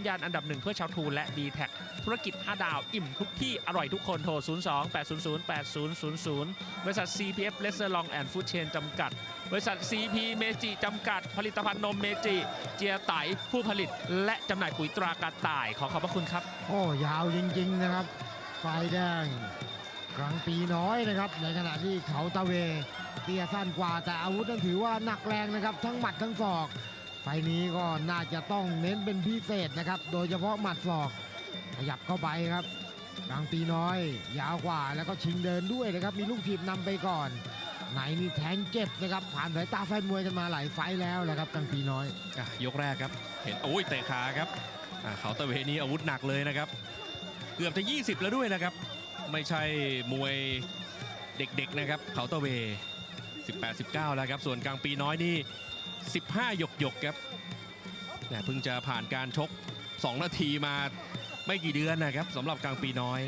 ญญาณอันดับหนึ่งเพื่อชาวทูและ d t แทธุรกิจ 5 ดาว อิ่มทุกที่ อร่อยทุกคนโทร 02 800 8000 บริษัท CPF l e s s e r Long and Food Chain จำกัด บริษัท CP เมจิจำกัด ผลิตภัณฑ์นมเมจิ เจียไตผู้ผลิต และจำหน่ายปุ๋ยตรากระต่าย ขอขอบพระคุณครับ โอ้ยาวจริงๆนะครับฝ่ายแดงกลางปีน้อยนะครับ ในขณะที่เขาตะเวเตี้ยสั้นกว่าแต่อาวุธนั้นถือว่าหนักแรงนะครับ ทั้งหมัดทั้งศอก ไฟนี้ก็น่าจะต้องเน้นเป็นพิเศษนะครับ โดยเฉพาะหมัดศอก ขยับเข้าไปครับกลางปีน้อย ยาวกว่าแล้วก็ชิงเดินด้วยนะครับ มีลูกถีบนำไปก่อน ไหนนี่แทงเจ็บนะครับ ผ่านสายตาแฟนมวยกันมาหลายไฟแล้วนะครับกลางปีน้อยอะยกแรกครับ เห็นโอ้ยเตะขาครับเขาตะเวนี้อาวุธหนักเลยนะครับ เกือบจะ 20 แล้วด้วยนะครับ ไม่ใช่มวยเด็กๆนะครับเขาตะเว 18 19 แล้วครับ ส่วนกลางปีน้อยนี่ 15 หยกหยกครับแต่เพิ่งจะผ่านการชก 2 นาทีมาไม่กี่เดือนนะครับสำหรับกลางปีน้อย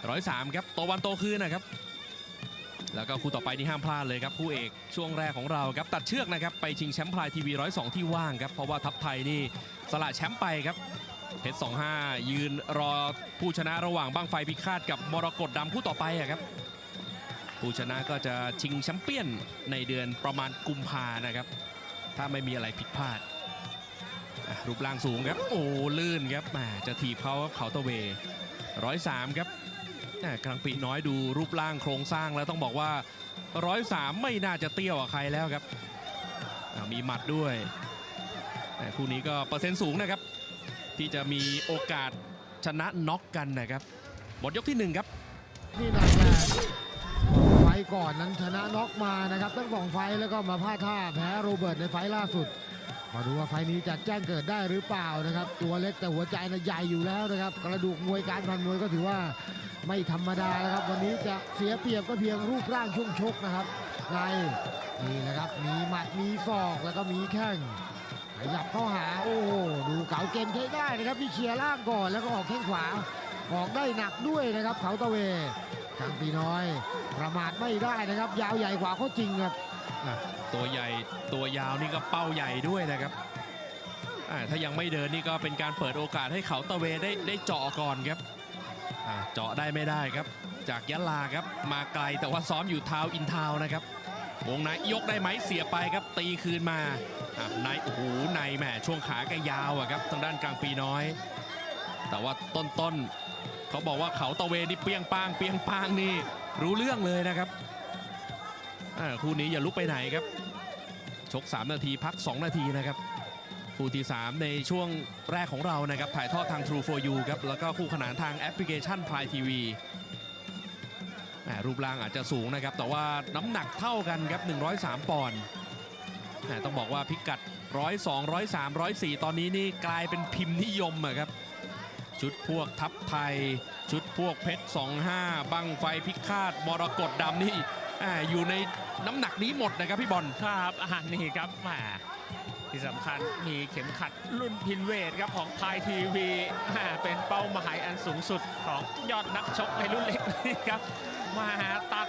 103 ครับโตวันโตคืนนะครับ แล้วก็คู่ต่อไปนี่ห้ามพลาดเลยครับคู่เอกช่วงแรกของเราครับตัดเชือกนะครับไปชิงแชมป์พลายทีวี 102 ที่ว่างครับเพราะว่าทัพไทยนี่สละแชมป์ไปครับเพชร 25 ยืนรอผู้ชนะระหว่างบ้างไฟพิฆาตกับมรกตดำคู่ต่อไปอะครับ ผู้ชนะก็จะชิงแชมเปี้ยนในเดือนประมาณกุมภานะครับ ถ้าไม่มีอะไรผิดพลาด รูปร่างสูงครับ โอ้ลื่นครับจะถีบเขาเขาตะเว103ครับกลางปีน้อยดูรูปร่างโครงสร้างแล้วต้องบอกว่า103ไม่น่าจะเตี้ยวใครแล้วครับ มีหมัดด้วยแต่คู่นี้ก็เปอร์เซ็นต์สูงนะครับ ที่จะมีโอกาสชนะน็อกกันนะครับ หมดยกที่หนึ่งครับนี่นะ ไฟก่อนนั้นชนะน็อกมานะครับตั้งสองไฟแล้วก็มาพลาดท่าแพ้โรเบิร์ตในไฟล่าสุดมาดูว่าไฟนี้จะแจ้งเกิดได้หรือเปล่านะครับ ตัวเล็กแต่หัวใจนะใหญ่อยู่แล้วนะครับ กระดูกมวยการพันมวยก็ถือว่าไม่ธรรมดานะครับ วันนี้จะเสียเปรียบก็เพียงรูปร่างช่วงชกนะครับในนี่นะครับมีหมัดมีศอกแล้วก็มีแข้งขยับเข้าหาโอ้โหดูเก๋าเกมใช้ได้นะครับมีเคลียร์ล่างก่อนแล้วก็ออกแข้งขวาออกได้หนักด้วยนะครับเขาตะเว กลางปีน้อย ประมาทไม่ได้นะครับ ยาวใหญ่กว่าเขาจริงครับอะตัวใหญ่ตัวยาวนี่ก็เป้าใหญ่ด้วยนะครับอะถ้ายังไม่เดินนี่ก็เป็นการเปิดโอกาสให้เขาตะเวได้ได้เจาะก่อนครับอะเจาะได้ไม่ได้ครับ จากยะลาครับมาไกลแต่ว่าซ้อมอยู่ทาวน์อินทาวน์นะครับ วงในยกได้ไหมเสียไปครับตีคืนมาอะในโอ้โหในแหมช่วงขาแกยาวอะครับทางด้านกลางปีน้อย แต่ว่าต้นๆ เขาบอกว่าเขาตะเวนี่เปียงปางเปียงปางนี่รู้เรื่องเลยนะครับคู่นี้อย่าลุกไปไหนครับ ชก 3 นาทีพัก 2 นาทีนะครับคู่ที่ 3 ในช่วงแรกของเรานะครับ ถ่ายทอดทาง True for You ครับ แล้วก็คู่ขนานทางแอปพลิเคชัน Prime TV อ่ารูปร่างอาจจะสูงนะครับ แต่ว่าน้ำหนักเท่ากันครับ 103 ปอนด์ต้องบอกว่าพิกัด 102 103 104 ตอนนี้นี่กลายเป็นพิมพ์นิยมอะครับ ชุดพวกทัพไทย ชุดพวกเพชร 25 บังไฟพิฆาตมรกตดำนี่ออยู่ในน้ำหนักนี้หมดนะครับพี่บอลครับอ่านี่ครับแหมที่สำคัญมีเข็มขัดรุ่นพินเวทครับของไทยทีวีเป็นเป้าหมายอันสูงสุดของยอดนักชกในรุ่นเล็กนี่ครับมาตัด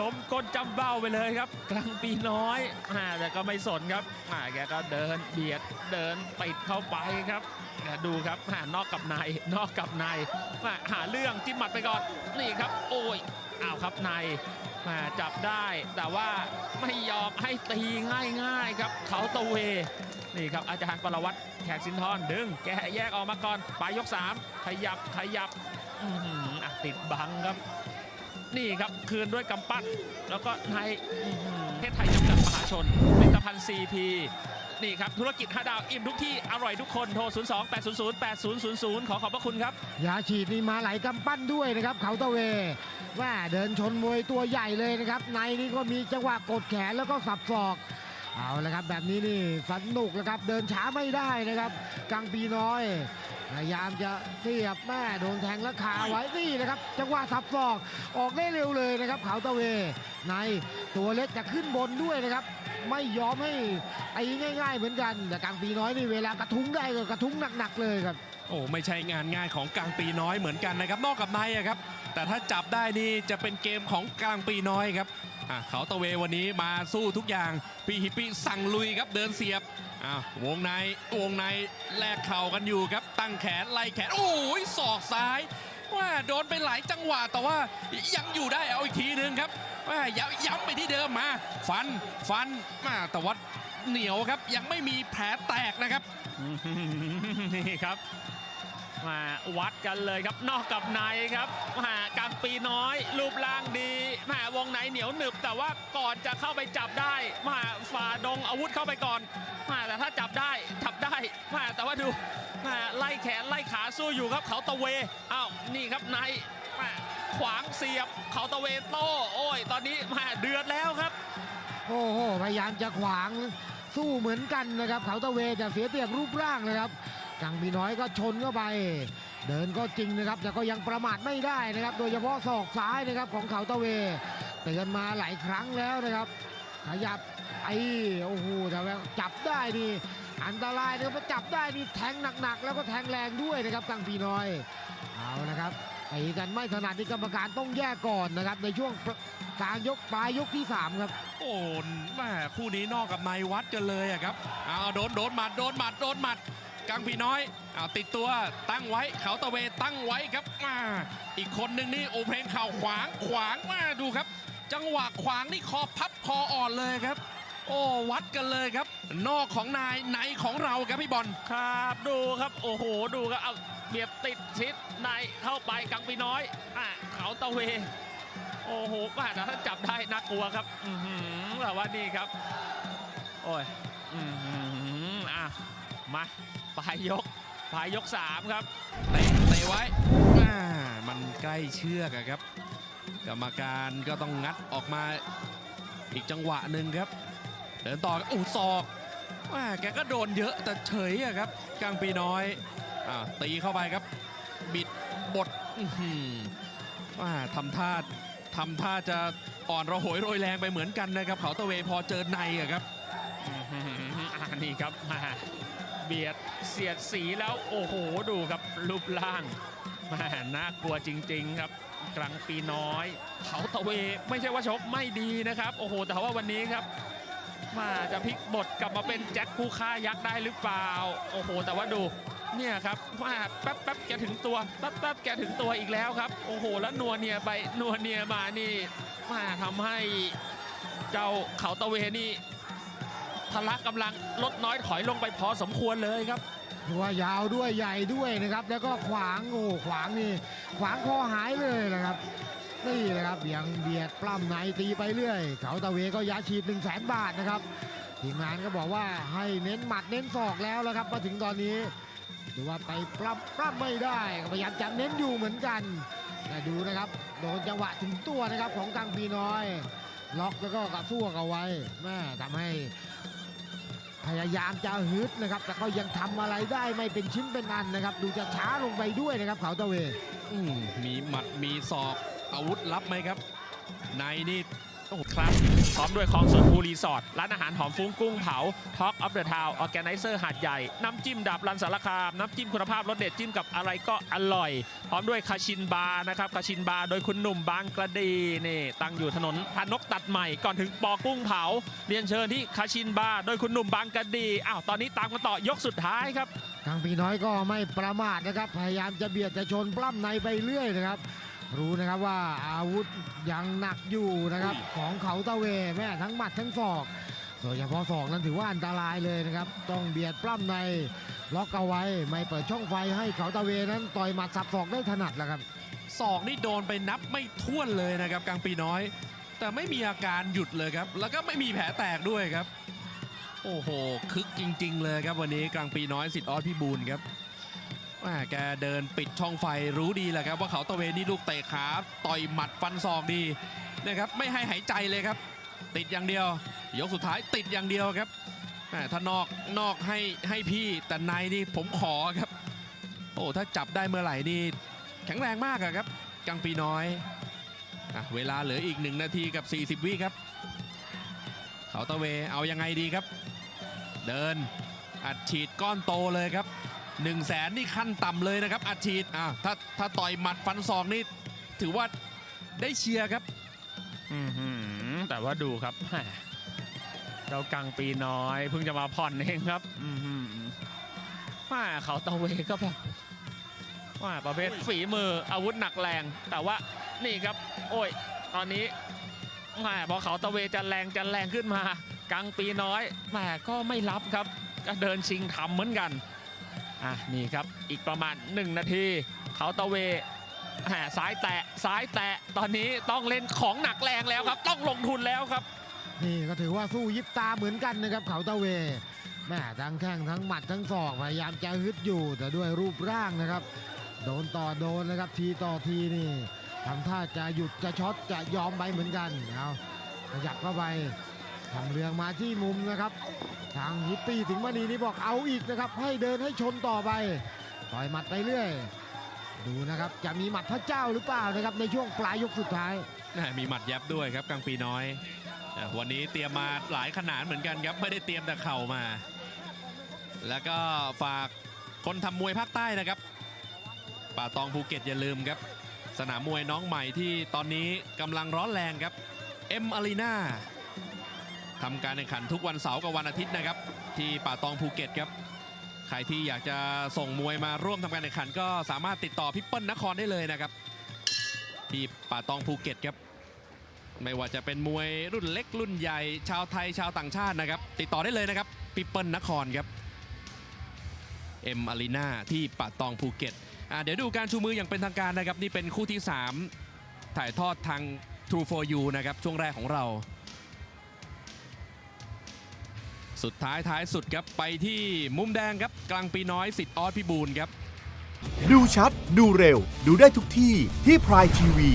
ล้มก้นจำเบ้าไปเลยครับ กลางปีน้อยอแต่ก็ไม่สนครับแกก็เดินเบียดเดินติดเข้าไปครับดูครับอ่านอกกับในนอกกับในหาเรื่องจิ้มหมัดไปก่อนนี่ครับ โอ้ยอ้าวครับในมาจับได้แต่ว่าไม่ยอมให้ตีง่ายๆครับเขาตะเวนี่ครับอาจารย์ปรวัตรแขกสินทรดึงแกแยกออกมาก่อนปลายยก 3 ขยับขยับออติดบังครับ นี่ครับคืนด้วยกำปั้นแล้วก็ในประเทศไทยจำกัดมหาชนผลิตภัณฑ์ซีพีนี่ครับ ธุรกิจ 5 ดาว อิ่มทุกที่ อร่อยทุกคน โทร 02 800 8000 ขอขอบพระคุณครับ ยาฉีดนี่มาไหลกำปั้นด้วยนะครับ เขาตะเวว่าเดินชนมวยตัวใหญ่เลยนะครับ ในนี่ก็มีจังหวะกดแขนแล้วก็สับศอก เอาละครับ แบบนี้นี่สนุกแล้วครับ เดินช้าไม่ได้นะครับกลางปีน้อย พยายามจะเสียบแม่โดนแทงแล้วคาไว้นี่นะครับจังหวะสับศอกออกได้เร็วเลยนะครับเขาตะเว ในตัวเล็กจะขึ้นบนด้วยนะครับ ไม่ยอมให้ตีง่าย ๆ เหมือนกันแต่กลางปีน้อยนี่เวลากระทุ้งได้ก็กระทุ้งหนักๆเลยครับโอ้ไม่ใช่งานง่ายของกลางปีน้อยเหมือนกันนะครับ นอกกับในอะครับ แต่ถ้าจับได้นี่จะเป็นเกมของกลางปีน้อยครับ อะเขาตะเววันนี้มาสู้ทุกอย่างพี่ฮิปปี้สั่งลุยครับเดินเสียบอ้าววงในวงในแลกเข่ากันอยู่ครับ ตั้งแขนไล่แขน โอ้ยศอกซ้ายว่าโดนไปหลายจังหวะแต่ว่ายังอยู่ได้เอาอีกทีหนึ่งครับว่าย้ำย้ำไปที่เดิมมา ฟันฟันมาแต่ว่าเหนียวครับยังไม่มีแผลแตกนะครับนี่ครับ มาวัดกันเลยครับนอกกับในครับมากลางปีน้อย รูปร่างดีมาวงในเหนียวหนึบ แต่ว่าก่อนจะเข้าไปจับได้มาฝ่าดงอาวุธเข้าไปก่อนมาแต่ถ้าจับได้จับได้มาแต่ว่าดูมาไล่แขนไล่ขาสู้อยู่ครับเขาตะเวอ้าวนี่ครับในมาขวางเสียบเขาตะเวโต้โอ้ย ตอนนี้มาเดือดแล้วครับ โอ้โหพยายามจะขวางสู้เหมือนกันนะครับ เขาตะเวจะเสียเปรียบรูปร่างนะครับ กังปีน้อยก็ชนเข้าไป เดินก็จริงนะครับ แต่ก็ยังประมาทไม่ได้นะครับ โดยเฉพาะศอกซ้ายนะครับของเขาตะเวเตือนมาหลายครั้งแล้วนะครับ ขยับไอ้โอ้โหแต่ว่าจับได้นี่อันตรายนะครับพราจับได้นี่แทงหนักๆ แล้วก็แทงแรงด้วยนะครับกังปีน้อยเอานะครับตีกันไม่ถนัดที่กรรมการต้องแยกก่อนนะครับ ในช่วงกลางยกปลายยกที่สามครับ โอ้แม่คู่นี้นอกกับในวัดกันเลยอะครับเอาโดนโดนหมัดโดนหมัดโดนหมัด กังพีน้อยเอาติดตัวตั้งไว้เขาตะเวตั้งไว้ครับมาอีกคนหนึ่งนี่โอเพลงเข่าขวางขวางมาดูครับ จังหวะขวางนี่คอพับคออ่อนเลยครับ โอ้วัดกันเลยครับ นอกของนายในของเราครับพี่บอลครับดูครับโอ้โหดูครับเอาเบียบติดชิดในเข้าไปกังปีน้อยอะเขาตะเว โอ้โหป้าถ้าจับได้น่ากลัวครับอือหือแต่ว่านี่ครับ โอ้ยอือหืออะ มาปลายยกปลายยกสามครับเตะเตะไว้อ่ามันใกล้เชือกอะครับ กรรมการก็ต้องงัดออกมาอีกจังหวะหนึ่งครับ เดินต่ออู้ศอกว่าแกก็โดนเยอะแต่เฉยอะครับกลางปีน้อยอ่าตีเข้าไปครับ บิดบดอื้อหือว่าทำท่าทำท่าจะอ่อนระโหยโรยแรงไปเหมือนกันนะครับ เขาตะเวพอเจอในอะครับอื้อหืออ่านี่ครับมา เบียดเสียดสีแล้วโอ้โหดูครับรูปร่างแมาน่ากลัวจริง ๆ ครับกลางปีน้อยเขาตะเวไม่ใช่ว่าชกไม่ดีนะครับ โอ้โห แต่ว่าวันนี้ครับมาจะพลิกบทกลับมาเป็นแจ็คผู้ฆ่ายักษ์ได้หรือเปล่า โอ้โห แต่ว่าดูเนี่ยครับมาแป๊บแป๊บแกถึงตัวแป๊บแป๊บแกถึงตัวอีกแล้วครับ โอ้โห แล้วนัวเนียไปนัวเนียมานี่มาทำให้เจ้าเขาตะเวนี่ พละกำลังลดน้อยถอยลงไปพอสมควรเลยครับตัวยาวด้วยใหญ่ด้วยนะครับ แล้วก็ขวางโอ้ขวางนี่ขวางคอหายเลยนะครับนี่นะครับยังเบียดปล้ำในตีไปเรื่อยเขาตะเวก็ยาฉีด1 0 0 0 0แสนบาทนะครับทีมงานก็บอกว่าให้เน้นหมัดเน้นศอกแล้วแล้วครับมาถึงตอนนี้ดูว่าไปปล้ำปล้ำไม่ได้ก็พยายามจะเน้นอยู่เหมือนกันแต่ดูนะครับโดนจังหวะถึงตัวนะครับของกังปีน้อย ล็อกแล้วก็กระซวกเอาไว้แม่ทำให้ พยายามจะฮึดนะครับ แต่ก็ยังทำอะไรได้ไม่เป็นชิ้นเป็นอันนะครับ ดูจะช้าลงไปด้วยนะครับเขาตะเวอืมมีหมัดมีศอกอาวุธลับไหมครับ ในนี่ โอ้โหครับ พร้อมด้วยคลองสวนภูรีสอร์ทร้านอาหารหอมฟุ้งกุ้งเผา Talk of the Town Organizer หาดใหญ่ น้ำจิ้มดับรันสารคาม น้ำจิ้มคุณภาพรสเด็ดจิ้มกับอะไรก็อร่อย พร้อมด้วยคาชินบาร์นะครับคาชินบาร์โดยคุณหนุ่มบางกระดีนี่ตั้งอยู่ถนนพานกตัดใหม่ก่อนถึงปอกุ้งเผา เรียนเชิญที่คาชินบาร์โดยคุณหนุ่มบางกระดีอ้าวตอนนี้ตามกันต่อยกสุดท้ายครับทางปีน้อยก็ไม่ประมาทนะครับพยายามจะเบียดจะชนปล้ำในไปเรื่อยนะครับ รู้นะครับว่าอาวุธยังหนักอยู่นะครับ ของเขาตะเวแม่ทั้งหมัดทั้งศอก โดยเฉพาะศอกนั้นถือว่าอันตรายเลยนะครับ ต้องเบียดปล้ำในล็อกเอาไว้ ไม่เปิดช่องไฟให้เขาตะเวนั้นต่อยหมัดสับศอกได้ถนัดแล้วครับศอกนี่โดนไปนับไม่ถ้วนเลยนะครับกลางปีน้อย แต่ไม่มีอาการหยุดเลยครับ แล้วก็ไม่มีแผลแตกด้วยครับ โอ้โห คึกจริง ๆ เลยครับวันนี้กลางปีน้อยสิทธิ์ออสพิบูลครับ แม่แกเดินปิดช่องไฟรู้ดีแหละครับ ว่าเขาตะเวนนี่ลูกเตะขาต่อยหมัดฟันศอกดีนะครับไม่ให้หายใจเลยครับ ติดอย่างเดียว ยกสุดท้ายติดอย่างเดียวครับแม่ถ้านอกนอกให้ให้พี่แต่ในนี่ผมขอครับ โอ้ถ้าจับได้เมื่อไหร่นี่แข็งแรงมากอะครับกังปีน้อยอเวลาเหลืออีก 1 นาทีกับ 40 วิครับ เขาตะเวเอายังไงดีครับ เดินอัดฉีดก้อนโตเลยครับ 1นึ่งแสนนี่ขั้นต่ำเลยนะครับอัดฉีดอะถ้าถ้าต่อยหมัดฟันศอกนี่ถือว่าได้เชียร์ครับ อือหือแต่ว่าดูครับแหม่เจ้ากังปีน้อยเพิ่งจะมาผ่อนเองครับอือหือว่าเขาตะเวก็แบบว่าประเภทฝีมืออาวุธหนักแรง แต่ว่านี่ครับ โอ้ย ตอนนี้แหมพอเขาตะเวจะแรงจะแรงขึ้นมา กังปีน้อยแหมก็ไม่รับครับก็เดินชิงทำเหมือนกัน อะนี่ครับอีกประมาณ 1 นาทีเขาตะเวแหมซ้ายแตะซ้ายแตะตอนนี้ต้องเล่นของหนักแรงแล้วครับ ต้องลงทุนแล้วครับ นี่ก็ถือว่าสู้ยิบตาเหมือนกันนะครับเขาตะเวแม่ทั้งแข้งทั้งหมัดทั้งศอกพยายามจะฮึดอยู่ แต่ด้วยรูปร่างนะครับ โดนต่อโดนนะครับทีต่อทีนี่ทำท่าจะหยุดจะช็อตจะยอมไปเหมือนกันเอาขยับเข้าไป ทำเรืองมาที่มุมนะครับ ทางฮิปปี้สิงห์มณีนี่บอกเอาอีกนะครับ ให้เดินให้ชนต่อไป ต่อยหมัดไปเรื่อย ดูนะครับจะมีหมัดพระเจ้าหรือเปล่านะครับในช่วงปลายยกสุดท้าย มีหมัดยับด้วยครับกลางปีน้อย วันนี้เตรียมมาหลายขนาดเหมือนกันครับไม่ได้เตรียมแต่เข่ามา แล้วก็ฝากคนทำมวยภาคใต้นะครับ ป่าตองภูเก็ตอย่าลืมครับ สนามมวยน้องใหม่ที่ตอนนี้กำลังร้อนแรงครับเอ็มอารีนา ทำการแข่งขันทุกวันเสาร์กับวันอาทิตย์นะครับ ที่ป่าตองภูเก็ตครับ ใครที่อยากจะส่งมวยมาร่วมทำการแข่งขัน ก็สามารถติดต่อพี่เปิ้ลนครได้เลยนะครับ ที่ป่าตองภูเก็ตครับ ไม่ว่าจะเป็นมวยรุ่นเล็กรุ่นใหญ่ชาวไทยชาวต่างชาตินะครับ ติดต่อได้เลยนะครับพี่เปิ้ลนครครับเอ็มอารีนาที่ป่าตองภูเก็ตอะเดี๋ยวดูการชูมืออย่างเป็นทางการนะครับ นี่เป็นคู่ที่ 3 ถ่ายทอดทาง True for You นะครับ ช่วงแรกของเรา สุดท้ายท้ายสุดครับไปที่มุมแดงครับ กลางปีน้อยสิทธิ์ออสพิบูลครับ ดูชัด ดูเร็ว ดูได้ทุกที่ที่พรายทีวี